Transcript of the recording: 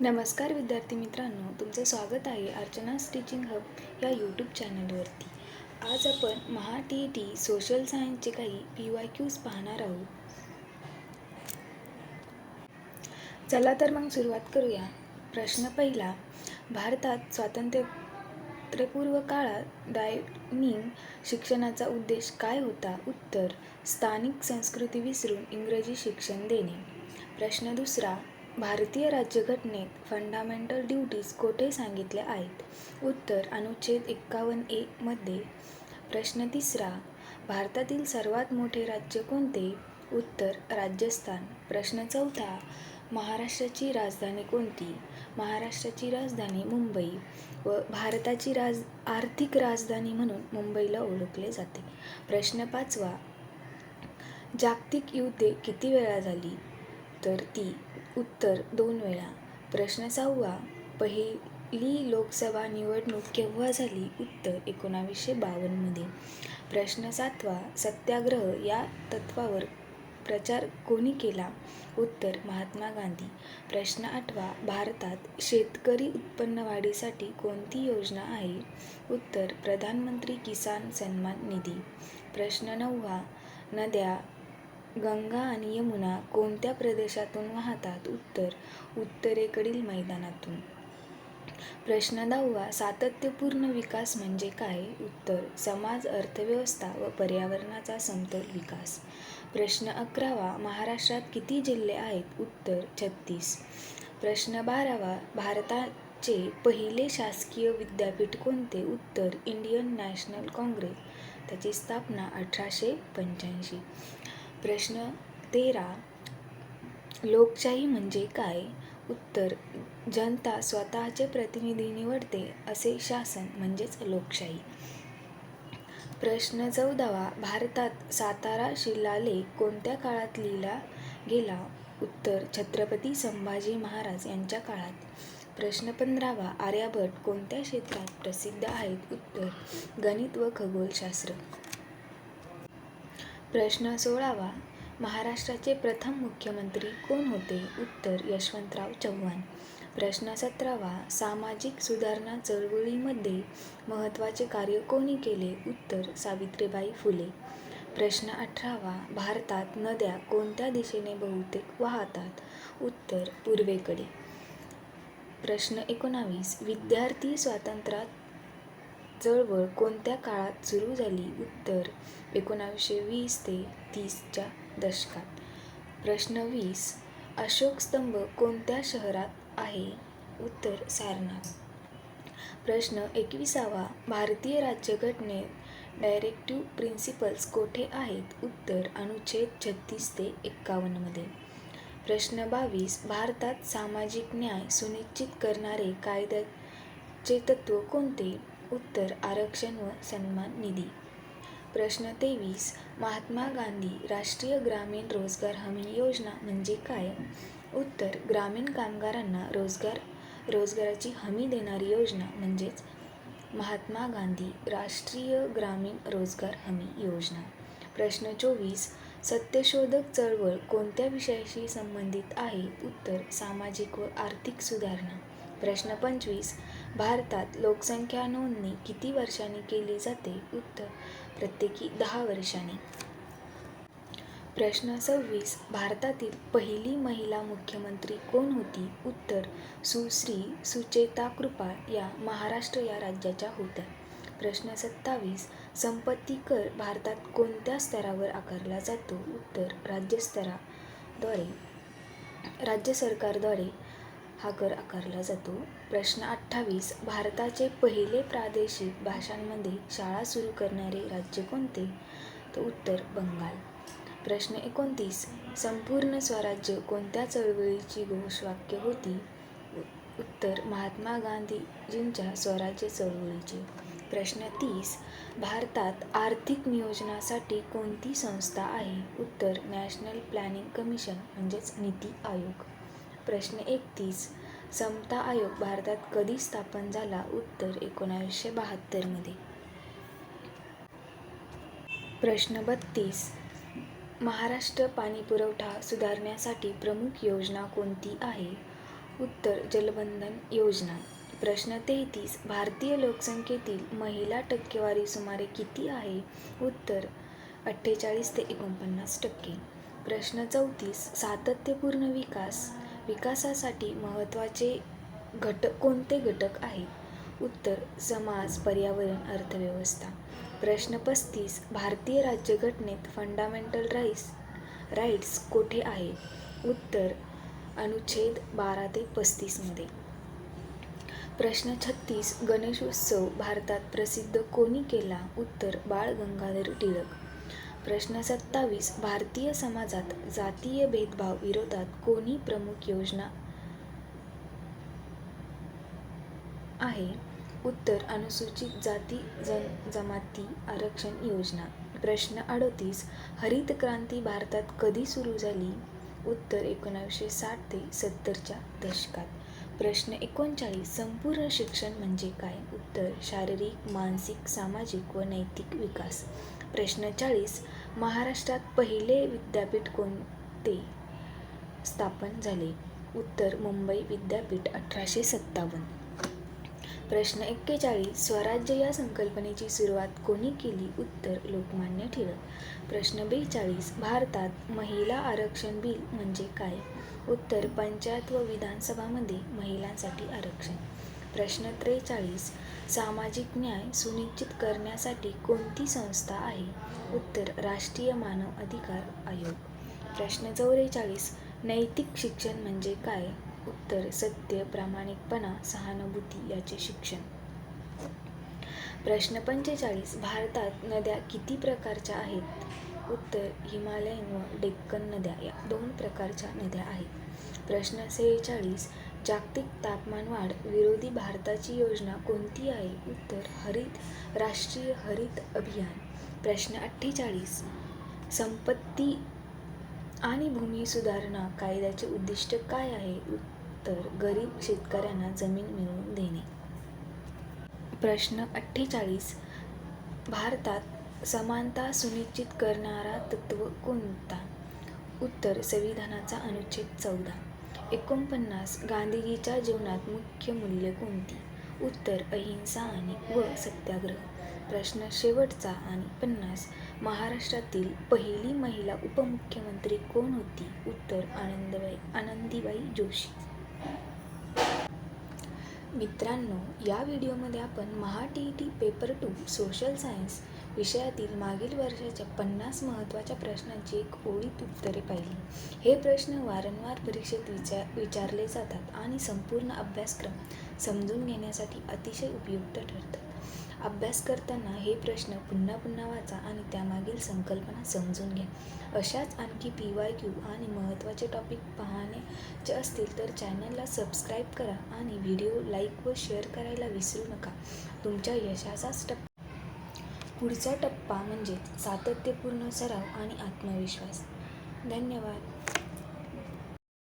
नमस्कार विद्यार्थी मित्रांनो तुमचं स्वागत आहे अर्चना स्टिचिंग हब या यूट्यूब चॅनलवरती आज आपण Maha T E T social सायन्सचे काही पी वाय क्यूज पाहणार आहोत. चला तर मग सुरुवात करूया. प्रश्न पहिला भारतात स्वातंत्र्यपूर्व काळात डायनिंग शिक्षणाचा उद्देश काय होता? उत्तर स्थानिक संस्कृती विसरून इंग्रजी शिक्षण देणे. प्रश्न दुसरा भारतीय राज्यघटनेत फंडामेंटल ड्युटीज कोठे सांगितल्या आहेत? उत्तर अनुच्छेद एक्कावन्न ए मध्ये. प्रश्न तिसरा भारतातील सर्वात मोठे राज्य कोणते? उत्तर राजस्थान. प्रश्न चौथा महाराष्ट्राची राजधानी कोणती? महाराष्ट्राची राजधानी मुंबई व भारताची राज आर्थिक राजधानी म्हणून मुंबईला ओळखले जाते. प्रश्न पाचवा जागतिक युद्धे किती वेळा झाली? तर ती उत्तर दोन वेळा. प्रश्न सहावा पहिली लोकसभा निवडणूक केव्हा झाली? उत्तर एकोणावीसशे बावन्नमध्ये प्रश्न सातवा सत्याग्रह या तत्वावर प्रचार कोणी केला? उत्तर महात्मा गांधी. प्रश्न आठवा भारतात शेतकरी उत्पन्न वाढीसाठी कोणती योजना आहे? उत्तर प्रधानमंत्री किसान सन्मान निधी. प्रश्न नववा नद्या गंगा आणि यमुना कोणत्या प्रदेशातून वाहतात? उत्तर. उत्तरेकडील मैदानातून. प्रश्न दहावा. सातत्यपूर्ण विकास म्हणजे काय? उत्तर. समाज अर्थव्यवस्था व पर्यावरणाचा समतोल विकास. प्रश्न अकरावा. महाराष्ट्रात किती जिल्हे आहेत? उत्तर. छत्तीस. प्रश्न बारावा. भारताचे पहिले शासकीय विद्यापीठ कोणते? उत्तर. Indian National Congress. त्याची स्थापना अठराशे पंच्याऐंशी. प्रश्न तेरा. लोकशाही म्हणजे काय? उत्तर जनता स्वतःचे प्रतिनिधी निवडते असे शासन म्हणजेच लोकशाही. प्रश्न चौदावा भारतात सातारा शिलालेख कोणत्या काळात लिहिला गेला? उत्तर छत्रपती संभाजी महाराज यांच्या काळात. प्रश्न पंधरावा आर्यभट कोणत्या क्षेत्रात प्रसिद्ध आहेत? उत्तर गणित व खगोलशास्त्र. प्रश्न सोळावा महाराष्ट्राचे प्रथम मुख्यमंत्री कोण होते? उत्तर यशवंतराव चव्हाण. प्रश्न सतरावा. सामाजिक सुधारणा चळवळीमध्ये महत्त्वाचे कार्य कोणी केले? उत्तर सावित्रीबाई फुले. प्रश्न अठरावा. भारतात नद्या कोणत्या दिशेने बहुतेक वाहतात? उत्तर पूर्वेकडे. प्रश्न एकोणावीस. विद्यार्थी स्वातंत्र्यात चळवळ कोणत्या काळात सुरू झाली उत्तर एकोणावीसशे वीस ते तीसच्या दशकात? प्रश्न वीस. अशोक स्तंभ कोणत्या शहरात आहे? उत्तर सारनाथ. प्रश्न एकविसावा. भारतीय राज्यघटनेत डायरेक्टिव्ह प्रिन्सिपल्स कोठे आहेत? उत्तर अनुच्छेद छत्तीस ते एक्कावन्नमध्ये प्रश्न बावीस. भारतात सामाजिक न्याय सुनिश्चित करणारे कायद्याचे तत्त्व कोणते? उत्तर आरक्षण व सन्मान निधी. प्रश्न तेवीस. महात्मा गांधी राष्ट्रीय ग्रामीण रोजगार हमी योजना म्हणजे काय? उत्तर. ग्रामीण कामगारांना रोजगार रोजगाराची हमी देणारी योजना म्हणजेच महात्मा गांधी राष्ट्रीय ग्रामीण रोजगार हमी योजना. प्रश्न चोवीस. सत्यशोधक चळवळ कोणत्या विषयाशी संबंधित आहे? उत्तर. सामाजिक व आर्थिक सुधारणा. प्रश्न पंचवीस. भारतात लोकसंख्या नोंदणी किती वर्षांनी केली जाते? उत्तर प्रत्येकी दहा वर्षांनी. प्रश्न सव्वीस. भारतातील पहिली महिला मुख्यमंत्री कोण होती? उत्तर सुश्री सुचेता कृपा या महाराष्ट्र या राज्याच्या होत्या. प्रश्न सत्तावीस. संपत्ती कर भारतात कोणत्या स्तरावर आकारला जातो? उत्तर राज्यस्तराद्वारे राज्य सरकारद्वारे हा कर आकारला जातो. प्रश्न अठ्ठावीस. भारताचे पहिले प्रादेशिक भाषांमध्ये शाळा सुरू करणारे राज्य कोणते? तर उत्तर बंगाल. प्रश्न एकोणतीस. संपूर्ण स्वराज्य कोणत्या चळवळीची घोषवाक्य होती? उत्तर महात्मा गांधीजींच्या स्वराज्य चळवळीचे. प्रश्न तीस. भारतात आर्थिक नियोजनासाठी कोणती संस्था आहे? उत्तर नॅशनल प्लॅनिंग कमिशन म्हणजेच नीती आयोग. प्रश्न एकतीस. समता आयोग भारतात कधी स्थापन झाला? उत्तर एकोणावीसशे बहात्तरमध्ये प्रश्न बत्तीस. महाराष्ट्र पाणी पुरवठा सुधारण्यासाठी प्रमुख योजना कोणती आहे? उत्तर जलबंधन योजना. प्रश्न तेहतीस. भारतीय लोकसंख्येतील महिला टक्केवारी सुमारे किती आहे? उत्तर अठ्ठेचाळीस ते एकोणपन्नास टक्के. प्रश्न चौतीस. सातत्यपूर्ण विकास. विकासासाठी महत्त्वाचे घटक कोणते घटक आहेत? उत्तर समाज पर्यावरण अर्थव्यवस्था. प्रश्न पस्तीस भारतीय राज्यघटनेत फंडामेंटल राईट्स राईट्स कोठे आहे? उत्तर अनुच्छेद बारा ते पस्तीसमध्ये प्रश्न छत्तीस गणेशोत्सव भारतात प्रसिद्ध कोणी केला? उत्तर बाळ गंगाधर टिळक. प्रश्न सत्तावीस भारतीय समाजात जातीय भेदभाव विरोधात कोणी प्रमुख योजना आहे? उत्तर अनुसूचित जाती जन जमाती आरक्षण योजना. प्रश्न अडतीस. हरित क्रांती भारतात कधी सुरू झाली? उत्तर एकोणावीसशे साठ ते सत्तरच्या दशकात. प्रश्न एकोणचाळीस. संपूर्ण शिक्षण म्हणजे काय? उत्तर शारीरिक मानसिक सामाजिक व नैतिक विकास. प्रश्न चाळीस. महाराष्ट्रात पहिले विद्यापीठ कोणते? स्थापन झाले. उत्तर मुंबई विद्यापीठ अठराशे सत्तावन्न. प्रश्न एक्केचाळीस. स्वराज्य या संकल्पनेची सुरुवात कोणी केली? उत्तर लोकमान्य टिळक. प्रश्न बेचाळीस. भारतात महिला आरक्षण बिल म्हणजे काय? उत्तर पंचायत व विधानसभामध्ये महिलांसाठी आरक्षण. प्रश्न त्रेचाळीस सामाजिक न्याय सुनिश्चित करण्यासाठी कोणती संस्था आहे? उत्तर राष्ट्रीय मानव अधिकार आयोग. प्रश्न चौवेचाळीस नैतिक शिक्षण म्हणजे काय? उत्तर सत्य प्रामाणिकपणा सहानुभूती याचे शिक्षण. प्रश्न पंचेचाळीस. भारतात नद्या किती प्रकारच्या आहेत? उत्तर हिमालयन व डेक्कन नद्या या दोन प्रकारच्या नद्या आहेत. प्रश्न सेहेचाळीस. जागतिक तापमानवाढ विरोधी भारताची योजना कोणती आहे? उत्तर हरित राष्ट्रीय हरित अभियान. प्रश्न अठ्ठेचाळीस. संपत्ती आणि भूमी सुधारणा कायद्याचे उद्दिष्ट काय आहे? उत्तर गरीब शेतकऱ्यांना जमीन मिळवून देणे. प्रश्न अठ्ठेचाळीस. भारतात समानता सुनिश्चित करणारा तत्त्व कोणता? उत्तर संविधानाचा अनुच्छेद चौदा. एकोणपन्नास गांधीजीच्या जीवनात मुख्य मूल्य कोणती? उत्तर अहिंसा आणि व सत्याग्रह. प्रश्न शेवटचा आणि पन्नास महाराष्ट्रातील पहिली महिला उपमुख्यमंत्री कोण होती? उत्तर आनंदबाई आनंदीबाई जोशी. मित्रांनो या व्हिडिओमध्ये आपण Maha T E T paper two social science विषयातील मागील वर्षाच्या पन्नास महत्त्वाच्या प्रश्नांची एक ओळीत उत्तरे पाहिली. हे प्रश्न वारंवार परीक्षेत विचार विचारले जातात आणि संपूर्ण अभ्यासक्रम समजून घेण्यासाठी अतिशय उपयुक्त ठरतात. अभ्यास करताना हे प्रश्न पुन्हा पुन्हा वाचा आणि त्यामागील संकल्पना समजून घ्या. अशाच आणखी पी वाय क्यू आणि महत्त्वाचे टॉपिक पाहण्याचे असतील तर चॅनलला सबस्क्राईब करा आणि व्हिडिओ लाईक व शेअर करायला विसरू नका. तुमच्या यशाचाच टप्पा पुढचा टप्पा म्हणजे सातत्यपूर्ण सराव आणि आत्मविश्वास. धन्यवाद.